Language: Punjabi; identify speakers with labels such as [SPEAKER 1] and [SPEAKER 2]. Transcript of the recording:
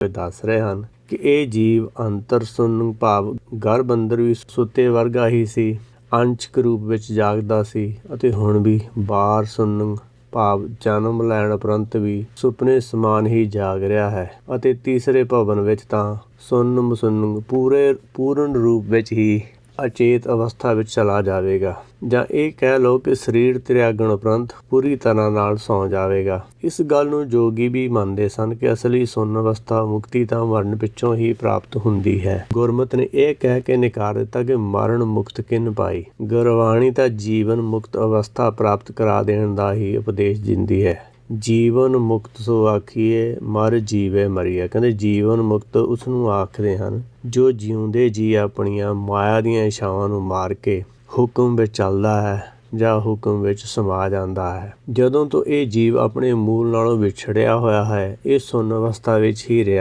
[SPEAKER 1] ਦੱਸ ਰਹੇ ਹਨ ਕਿ ਇਹ ਜੀਵ ਅੰਤਰ ਸੁੰਨ ਭਾਵ ਗਰਭ ਅੰਦਰ ਵੀ ਸੁੱਤੇ ਵਰਗਾ ਹੀ ਸੀ, ਅੰਸ਼ਕ ਰੂਪ ਵਿੱਚ ਜਾਗਦਾ ਸੀ ਅਤੇ ਹੁਣ ਵੀ ਬਾਹਰ ਸੁੰਨ ਭਾਵ ਜਨਮ ਲੈਣ ਉਪਰੰਤ ਵੀ ਸੁਪਨੇ ਸਮਾਨ ਹੀ ਜਾਗ ਰਿਹਾ ਹੈ ਅਤੇ ਤੀਸਰੇ ਭਵਨ ਵਿੱਚ ਤਾਂ ਸੁੰਨ ਮਸੁੰਨ ਪੂਰੇ ਪੂਰਨ ਰੂਪ ਵਿੱਚ ਹੀ ਅਚੇਤ ਅਵਸਥਾ ਵਿੱਚ ਚਲਾ ਜਾਵੇਗਾ। ਜਾਂ ਇਹ ਕਹਿ ਲਓ ਕਿ ਸਰੀਰ ਤਿਆਗਣ ਉਪਰੰਤ ਪੂਰੀ ਤਰ੍ਹਾਂ ਨਾਲ ਸੌ ਜਾਵੇਗਾ। ਇਸ ਗੱਲ ਨੂੰ ਜੋਗੀ ਵੀ ਮੰਨਦੇ ਸਨ ਕਿ ਅਸਲੀ ਸੁੰਨ ਅਵਸਥਾ ਮੁਕਤੀ ਤਾਂ ਮਰਨ ਪਿੱਛੋਂ ਹੀ ਪ੍ਰਾਪਤ ਹੁੰਦੀ ਹੈ। ਗੁਰਮਤਿ ਨੇ ਇਹ ਕਹਿ ਕੇ ਨਕਾਰ ਦਿੱਤਾ ਕਿ ਮਰਨ ਮੁਕਤ ਕਿਨ ਪਾਈ? ਗੁਰਬਾਣੀ ਤਾਂ ਜੀਵਨ ਮੁਕਤ ਅਵਸਥਾ ਪ੍ਰਾਪਤ ਕਰਾ ਦੇਣ ਦਾ ਹੀ ਉਪਦੇਸ਼ ਦਿੰਦੀ ਹੈ। ਜੀਵਨ ਮੁਕਤ ਸੋ ਆਖੀਏ ਮਰ ਜੀਵੇ ਮਰੀਏ ਕਹਿੰਦੇ ਜੀਵਨ ਮੁਕਤ ਉਸ ਨੂੰ ਆਖਦੇ ਹਨ, ਜੋ ਜਿਉਂਦੇ ਜੀ ਆਪਣੀਆਂ ਮਾਇਆ ਦੀਆਂ ਇਛਾਵਾਂ ਨੂੰ ਮਾਰ ਕੇ ਹੁਕਮ ਵਿੱਚ ਚੱਲਦਾ ਹੈ ਜਾਂ ਹੁਕਮ ਵਿੱਚ ਸਮਾ ਜਾਂਦਾ ਹੈ। ਜਦੋਂ ਤੋਂ ਇਹ ਜੀਵ ਆਪਣੇ ਮੂਲ ਨਾਲੋਂ ਵਿਛੜਿਆ ਹੋਇਆ ਹੈ, ਇਹ ਸੁੰਨ ਅਵਸਥਾ ਵਿੱਚ ਹੀ ਰਿਹਾ